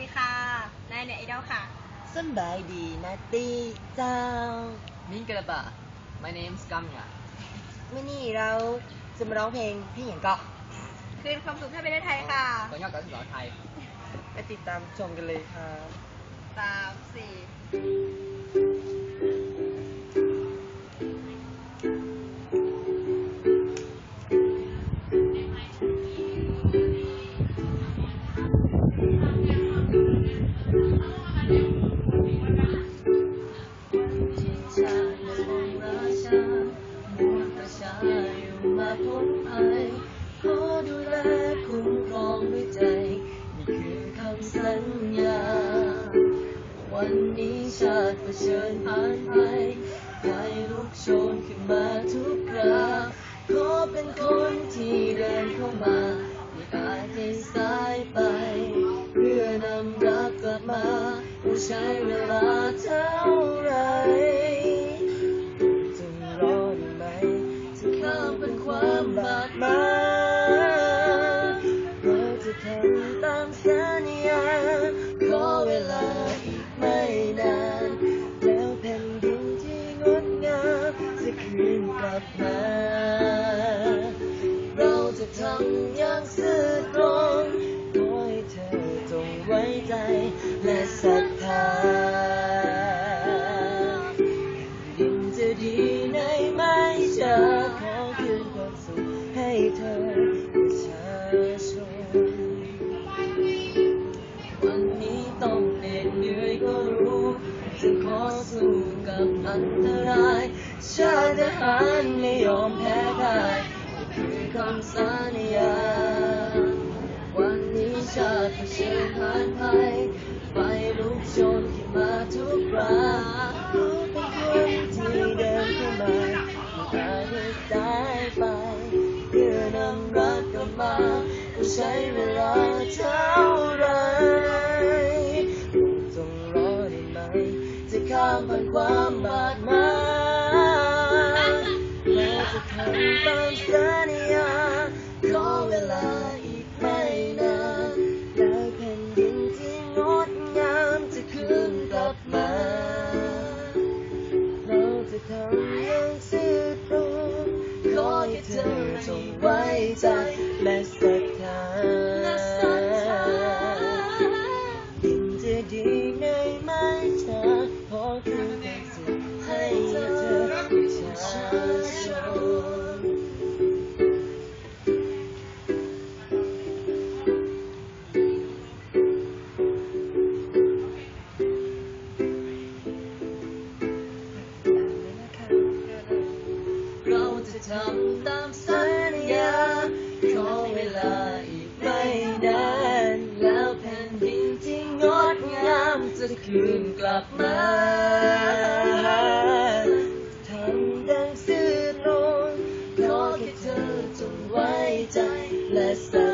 ดีค่ะนายเน็ตไอดอลค่ะสำบายดีนะตีเจ้า Mingalaba. My name's Gamya. วันนี้เราจะมาร้องเพลงพี่หญิงเกาะคืนความสุขให้ประเทศไทยค่ะ Có nhau cả giỏi thầy. ไปติดตามชมกันเลยครับสามสี่ วันนี้ชาติเผชิญผ่านภัยไฟลุกโชนขึ้นมาทุกคราขอเป็นคนที่เดินเข้ามาไม่อาจให้สายไป เพื่อนำรักกลับมาต้องใช้เวลาเท่าไรจะรอได้ไหมจะข้ามเป็นความบาดหมางเราจะทำตามสัญญาขอเวลา และศรัทธาแผ่นดินจะดีในไม่ช้าขอคืนความสุขให้เธอประชาชนวันนี้ต้องเหน็ดเหนื่อยก็รู้ จะขอสู้กับอันตราย ชาติทหารไม่ยอมแพ้พ่ายคือคำสัญญา ใช้เวลาเท่าไหรจงรอได้ไหม จะข้ามผ่านความบาดหมางแม้จะทำตามสัญญาขอเวลาอีกไม่นานแล้วแผ่นดินที่งดงามจะคืนกลับมา เราจะทำอย่างซื่อตรงขอให้เธอจงไว้ใจ คืนกลับมาทำดังซื่อตรงขอแค่เธอจงไว้ใจและใส